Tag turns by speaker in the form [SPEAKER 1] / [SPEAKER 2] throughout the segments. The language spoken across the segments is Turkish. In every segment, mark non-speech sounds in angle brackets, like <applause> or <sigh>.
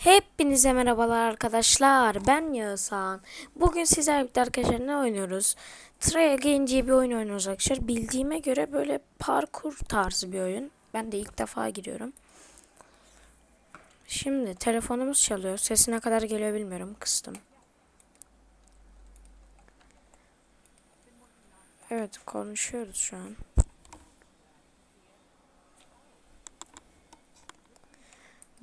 [SPEAKER 1] Hepinize merhabalar arkadaşlar. Ben Yağızhan. Bugün sizlerle birlikte arkadaşlar ne oynuyoruz? Try Again diye bir oyun oynuyoruz arkadaşlar. Bildiğime göre böyle parkur tarzı bir oyun. Ben de ilk defa giriyorum. Şimdi telefonumuz çalıyor. Sesi ne kadar geliyor bilmiyorum. Kıstım. Evet konuşuyoruz şu an.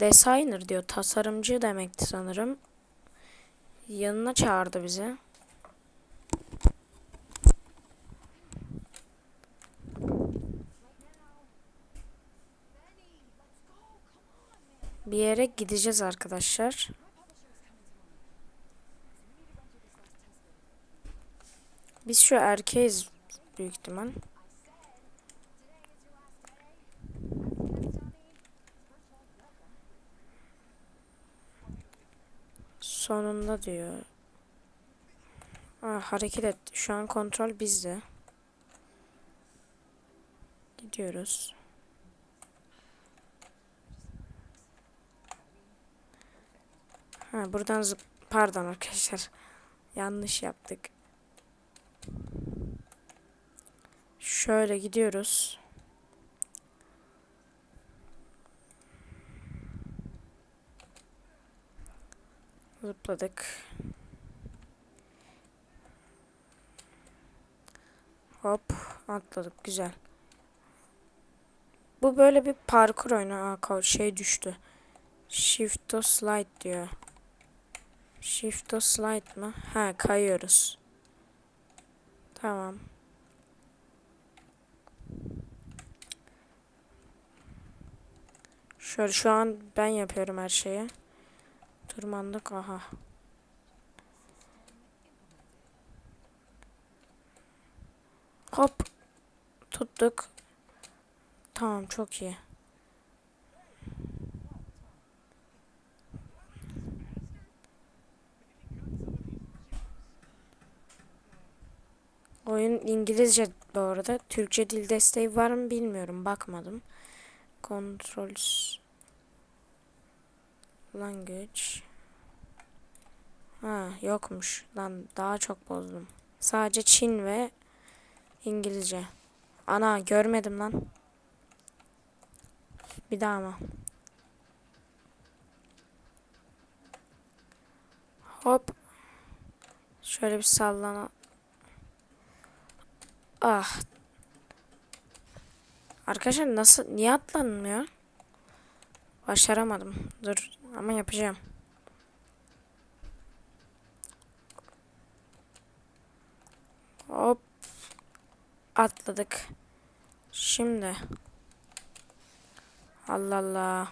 [SPEAKER 1] Designer diyor. Tasarımcı demekti sanırım. Yanına çağırdı bizi. Bir yere gideceğiz arkadaşlar. Biz şu erkeğiz büyük ihtimal. Sonunda diyor. Aa, hareket et. Şu an kontrol bizde. Gidiyoruz. Ha buradan zıp pardon arkadaşlar. Yanlış yaptık. Şöyle gidiyoruz. Zıpladık. Hop atladık güzel. Bu böyle bir parkur oyunu. Aa, şey düştü. Shift to slide diyor. Shift to slide mı? Ha kayıyoruz. Tamam. Şöyle şu an ben yapıyorum her şeyi. Tırmandık aha. Hop. Tuttuk. Tamam çok iyi. Oyun İngilizce bu arada. Türkçe dil desteği var mı bilmiyorum. Bakmadım. Controls Language Ha yokmuş. Lan daha çok bozdum. Sadece Çin ve İngilizce. Ana görmedim lan. Bir daha mı? Hop. Şöyle bir sallana. Ah. Arkadaşlar nasıl niye atlanmıyor? Başaramadım. Dur ama yapacağım. Hop. Atladık. Şimdi. Allah Allah.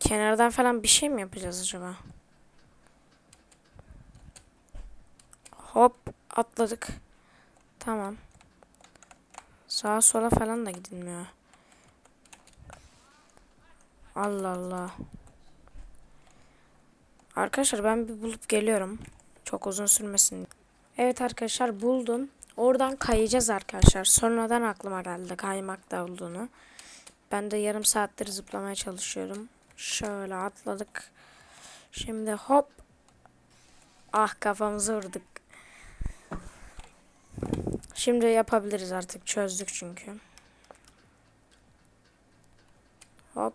[SPEAKER 1] Kenardan falan bir şey mi yapacağız acaba? Hop atladık. Tamam. Sağa sola falan da gidilmiyor. Allah Allah. Arkadaşlar ben bir bulup geliyorum. Çok uzun sürmesin. Evet arkadaşlar buldum. Oradan kayacağız arkadaşlar. Sonradan aklıma geldi kaymakta olduğunu. Ben de yarım saattir zıplamaya çalışıyorum. Şöyle atladık. Şimdi hop. Ah kafamızı vurduk. Şimdi yapabiliriz artık. Çözdük çünkü. Hop.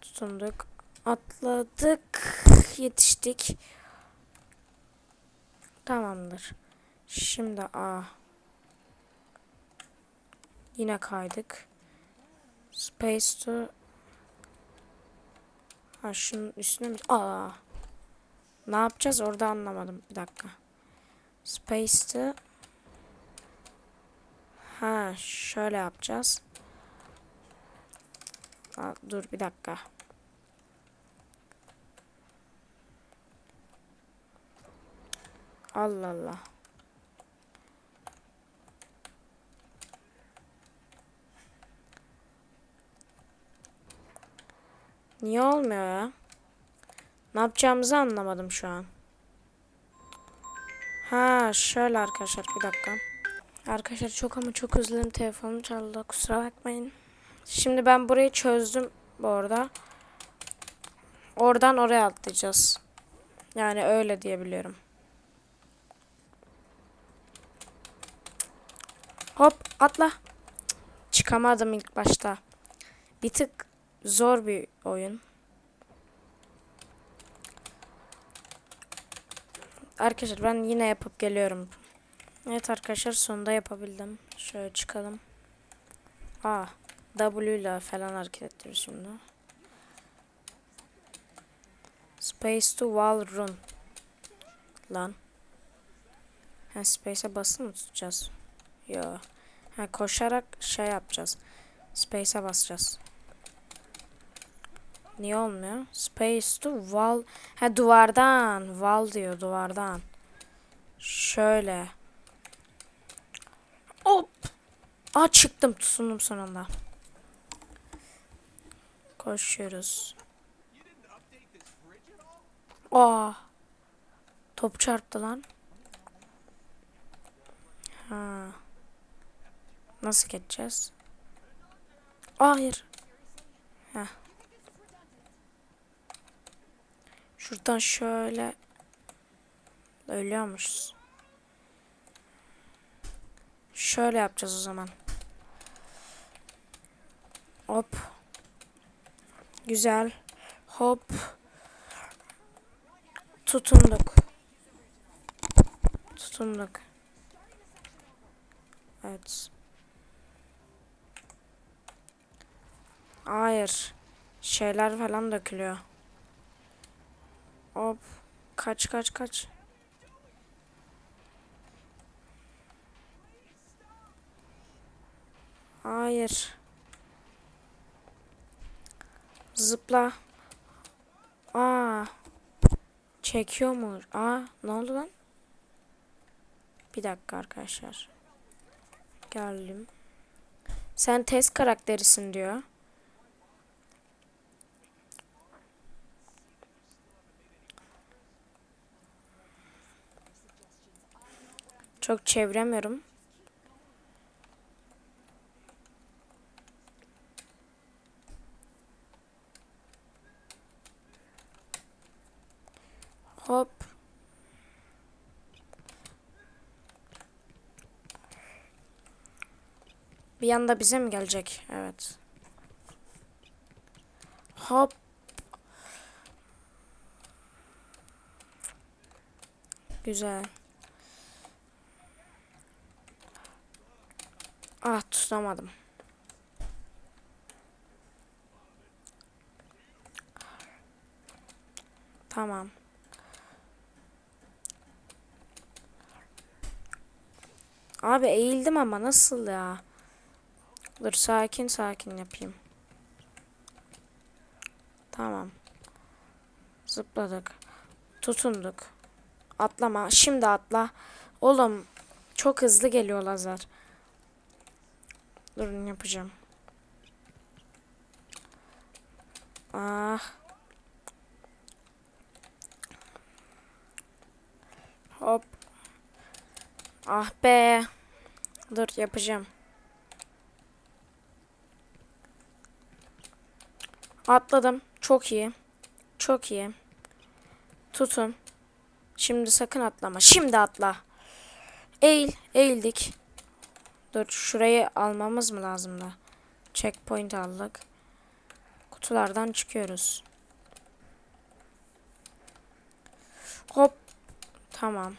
[SPEAKER 1] Tutunduk. Atladık. Yetiştik. Tamamdır. Şimdi A. Yine kaydık. Space to Ha şunun üstüne mi? Aa. Ne yapacağız orada anlamadım. Bir dakika. Space to Ha şöyle yapacağız. Aa, dur bir dakika. Allah Allah. Niye olmuyor ya? Ne yapacağımızı anlamadım şu an. Ha şöyle arkadaşlar bir dakika. Arkadaşlar çok ama çok özledim telefonum çaldı kusura bakmayın. Şimdi ben burayı çözdüm. bu arada. Oradan oraya atlayacağız. Yani öyle diyebiliyorum. Hop atla. Çıkamadım ilk başta. Bir tık zor bir oyun. Arkadaşlar ben yine yapıp geliyorum. Evet arkadaşlar sonunda yapabildim. Şöyle çıkalım. Aa, W ile falan hareket ettiriyoruz şimdi. Space to wall run. Lan. Ha space'e basılı mı tutacağız? Yo. Ha koşarak şey yapacağız. Space'e basacağız. Niye olmuyor? Space to wall. Ha duvardan. Wall diyor duvardan. Şöyle. Hop. Aa çıktım tutundum sonunda. Koşuyoruz. Aa. Top çarptı lan. Ha. Nasıl geçeceğiz? Aa, Hayır. Heh. Şuradan şöyle ölüyormuşuz. Şöyle yapacağız o zaman. Hop. Güzel. Hop. Tutunduk. Tutunduk. Evet. Hayır. Şeyler falan dökülüyor. Hop. Kaç kaç kaç. Hayır. Zıpla. Aa. Çekiyor mu? Aa, ne oldu lan? Bir dakika arkadaşlar. Geldim. Sen test karakterisin diyor. Çok çeviremiyorum. Hop. Bir anda bize mi gelecek? Evet. Hop. Güzel. Ah tutamadım. Tamam. Abi eğildim ama nasıl ya? Dur sakin sakin yapayım. Tamam. Zıpladık. Tutunduk. Atlama. Şimdi atla. Oğlum çok hızlı geliyor lazer. Durun yapacağım. Ah. Hop. Ah be. Dur yapacağım. Atladım. Çok iyi. Çok iyi. Tutun. Şimdi sakın atlama. Şimdi atla. Eğil. Eğildik. Dur şurayı almamız mı lazım da? Checkpoint aldık. Kutulardan çıkıyoruz. Hop. Tamam.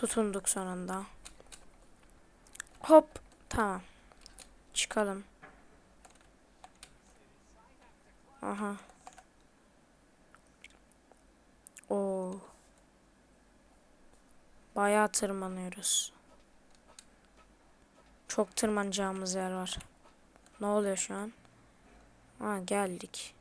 [SPEAKER 1] Tutunduk sonunda. Hop. Tamam. Çıkalım. Aha. Oo. Bayağı tırmanıyoruz. Çok tırmanacağımız yer var. Ne oluyor şu an? Ha geldik.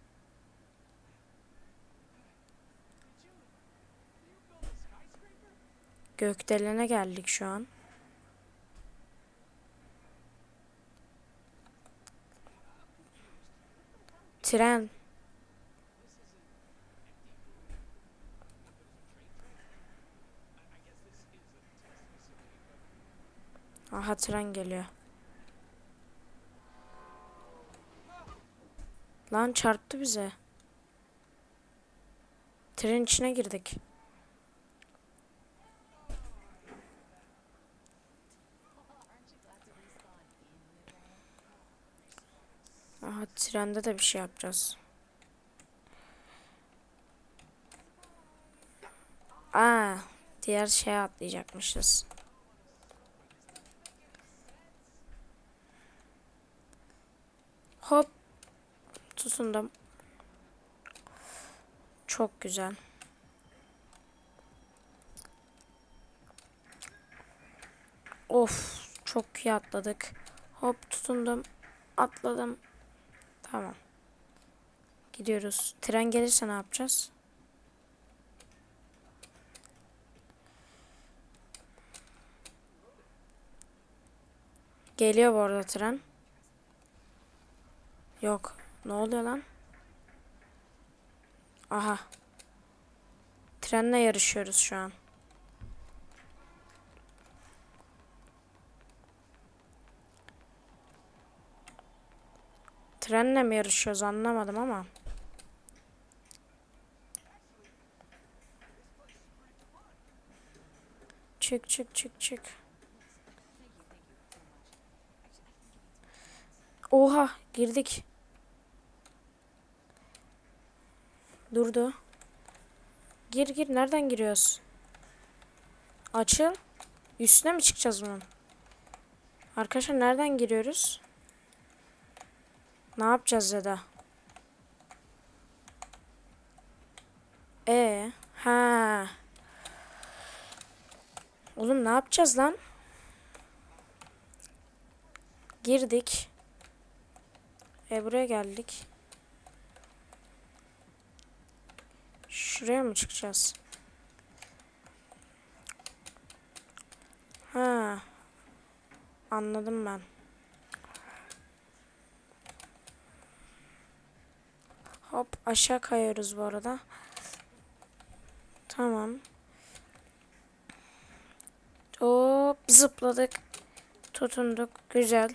[SPEAKER 1] Gökdelen'e geldik şu an. Tren. Aha tren geliyor. Lan çarptı bize. Tren içine girdik. Trende de bir şey yapacağız. Aa, diğer şeye atlayacakmışız. Hop. Tutundum. Çok güzel. Of, çok iyi atladık. Hop tutundum. Atladım. Tamam. Gidiyoruz. Tren gelirse ne yapacağız? Geliyor bu arada tren. Yok. Ne oluyor lan? Aha. Trenle yarışıyoruz şu an. Trenle mi yarışıyoruz anlamadım ama. Çık çık çık çık. Oha girdik. Durdu. Gir gir nereden giriyoruz? Açıl. Üstüne mi çıkacağız bunun? Arkadaşlar nereden giriyoruz? Ne yapacağız ya da? E ha. Oğlum ne yapacağız lan? Girdik. E buraya geldik. Şuraya mı çıkacağız? Ha. Anladım ben. Hop aşağı kayıyoruz bu arada. Tamam. Hop zıpladık. Tutunduk. Güzel.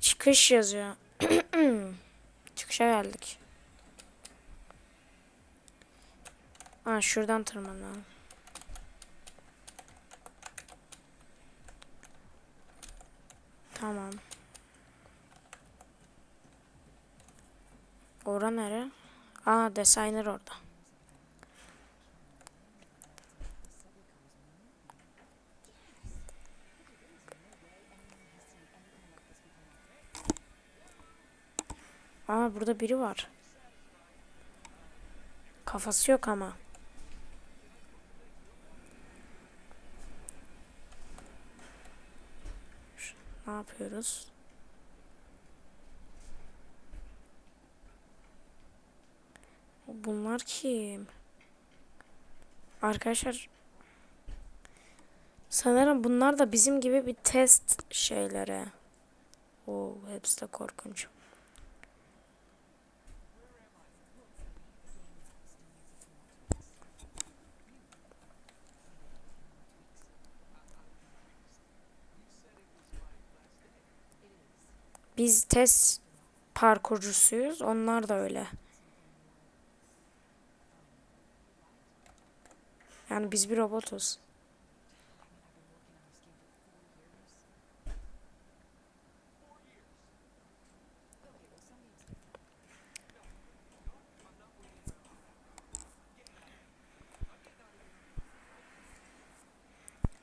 [SPEAKER 1] Çıkış yazıyor. <clears throat> Çıkışa geldik. Aa şuradan tırmanalım. Tamam. Ora nere? Aa designer orada. Aa burada biri var. Kafası yok ama. Ne yapıyoruz? Bunlar kim? Arkadaşlar sanırım bunlar da bizim gibi bir test şeyleri. Oo, hepsi de korkunç. Biz test parkurcusuyuz. Onlar da öyle. Yani biz bir robotuz.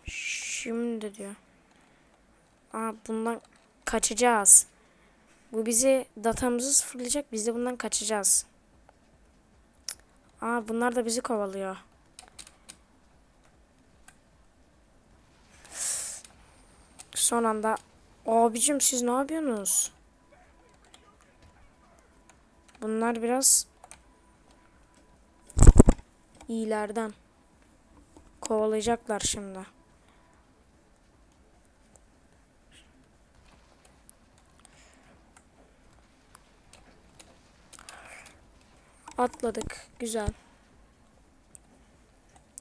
[SPEAKER 1] Şimdi diyor. Aa bundan kaçacağız. Bu bizi datamızı sıfırlayacak. Biz de bundan kaçacağız. Aa bunlar da bizi kovalıyor. Son anda abicim siz ne yapıyorsunuz? Bunlar biraz iyilerden kovalayacaklar şimdi. Atladık. Güzel.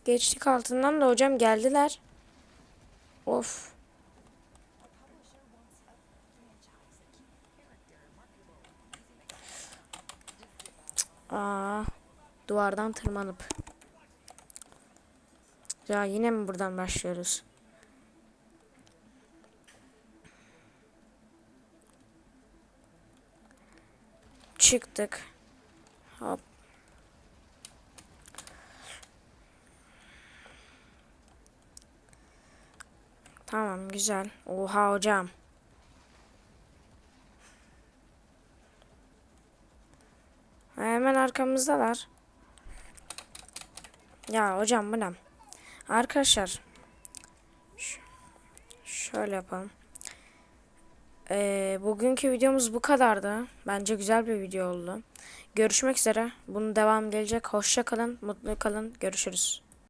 [SPEAKER 1] Geçtik altından da hocam geldiler. Of. Aa, duvardan tırmanıp. Ya yine mi buradan başlıyoruz? Çıktık. Hop. Tamam güzel. Oha hocam. Arkamızdalar. Ya hocam bu ne? Arkadaşlar. Şöyle yapalım. Ee, bugünkü videomuz bu kadardı. Bence güzel bir video oldu. Görüşmek üzere. Bunun devam gelecek. Hoşça kalın, mutlu kalın. Görüşürüz.